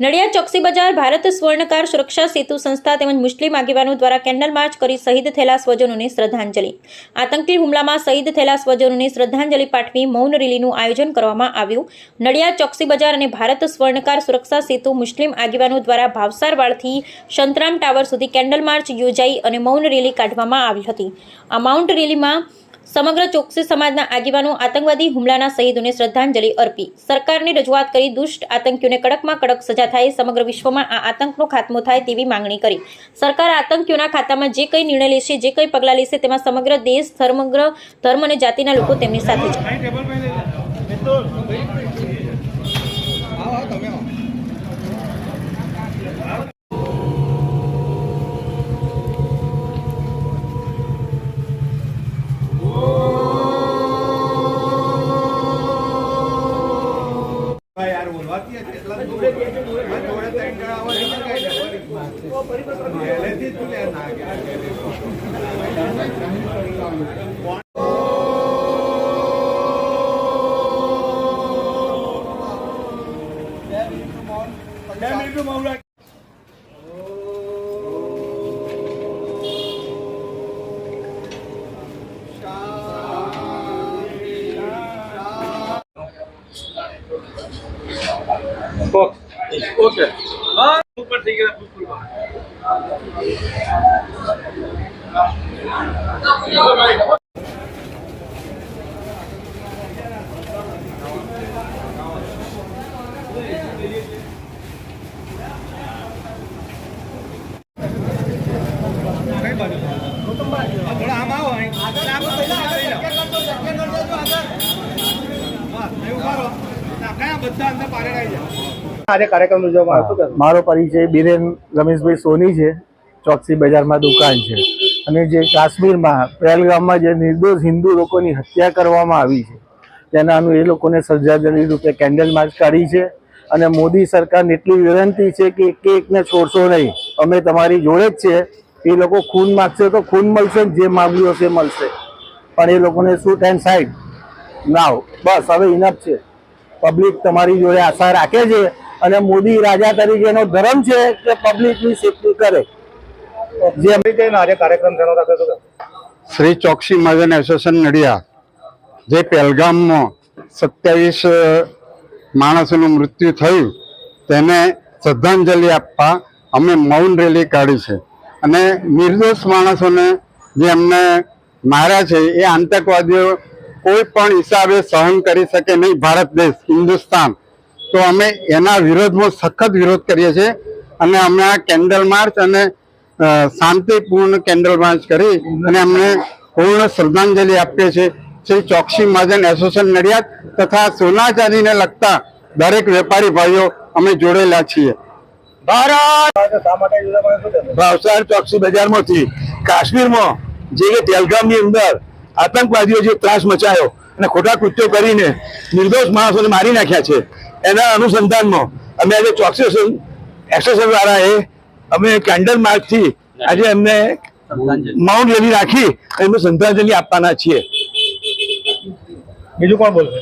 નડિયાદ ચોકસી બજાર ભારત સ્વર્ણકાર સુરક્ષા સેતુ સંસ્થા તેમજ મુસ્લિમ આગેવાનો દ્વારા કેન્ડલ માર્ચ કરી શહીદ થયેલા સ્વજનોને શ્રદ્ધાંજલિ. આતંકી હુમલામાં શહીદ થયેલા સ્વજનોને શ્રદ્ધાંજલિ પાઠવી મૌન રેલીનું આયોજન કરવામાં આવ્યું. નડિયાદ ચોકસી બજાર અને ભારત સ્વર્ણકાર સુરક્ષા સેતુ મુસ્લિમ આગેવાનો દ્વારા ભાવસારવાડથી સંતરામ ટાવર સુધી કેન્ડલ માર્ચ યોજાઈ અને મૌન રેલી કાઢવામાં આવી હતી. આ માઉન્ટ રેલીમાં સમગ્ર ચોકસી સમાજના આગેવાનો આતંકવાદી હુમલાના શહીદોને શ્રદ્ધાંજલિ અર્પી. સરકારની રજૂઆત કરી દુષ્ટ આતંકીઓને કડકમાં કડક સજા થાય, સમગ્ર વિશ્વમાં આ આતંકનો ખાત્મો થાય તેવી માંગણી કરી. સરકાર આતંકીઓના ખાતામાં જે કંઈ નિર્ણય લેશે, જે કંઈ પગલાં લેશે, તેમાં સમગ્ર દેશ, સમગ્ર ધર્મ અને જાતિના લોકો તેમની સાથે છે. બોલવાતી હતી એટલા જ બાજુ? હા, થોડા આમ આવો અહીં. આમ પહેલા લઈ લો. હા, અહીં ઊભા રહો. ના, કયા બધા અંદર પારેડાઈ જાઓ. આજે કાર્યક્રમ ઉજવવામાં આવ્યો. મારો પરિચય બિરેન રમેશભાઈ સોની છે, ચોકસી બજારમાં દુકાન છે. અને જે કાશ્મીરમાં પહેલગામમાં જે નિર્દોષ હિન્દુ લોકોની હત્યા કરવામાં આવી છે તેના અનુ એ લોકોને શ્રદ્ધાંજલિ રૂપે કેન્ડલ માર્ચ કાઢી છે. અને મોદી સરકારને એટલી વિનંતી છે કે એક એકને છોડશો નહીં. અમે તમારી જોડે જ છે. એ લોકો ખૂન માગશે તો ખૂન મળશે જે માગ્યું હશે મળશે. પણ એ લોકોને શૂટ એન્ડ સાઈડ. નાવ. બસ, હવે ઇનફ છે. પબ્લિક તમારી જોડે આશા રાખે છે. અને મોદી રાજા તરીકેનો ધર્મ છે કે પબ્લિકની સેફટી કરે. જે આજે કાર્યક્રમ શ્રી ચોકસી મહાજન એસોસિએશન નડિયા જે પહેલગામમાં સત્યાવીસ માણસોનું મૃત્યુ થયું, તેને શ્રદ્ધાંજલિ આપવા અમે મૌન રેલી કાઢી છે. અને નિર્દોષ માણસોને જે અમને માર્યા છે, એ આતંકવાદીઓ કોઈ પણ હિસાબે સહન કરી શકે નહીં. ભારત દેશ, હિન્દુસ્તાન તો અમે એના વિરોધમાં સખત વિરોધ કરીએ છીએ અને અમે આ કેન્ડલ માર્ચ અને શાંતિપૂર્ણ કેન્ડલ માર્ચ કરી અને અમને પૂર્ણ શ્રદ્ધાંજલિ આપીએ છીએ. શ્રી ચોકસી મહાજન એસોસિએશન નડિયાદ તથા સોના ચાંદીને લગતા દરેક વેપારી ભાઈઓ અમે જોડેલા છીએ. કાશ્મીરમાં જે કે પહેલગામની અંદર આતંકવાદીઓ જે ત્રાસ મચાયો અને ખોટા કૃત્યો કરીને નિર્દોષ માણસોને મારી નાખ્યા છે. એના અનુસંધાનમાં અમે આજે ચોક્સેશન એક્સેશન દ્વારા એ અમે કેન્ડલ માર્ચથી આજે એમને માઉન્ટ લેવી રાખી એમને શ્રદ્ધાંજલિ આપવાના છીએ. બીજું કોણ બોલશે?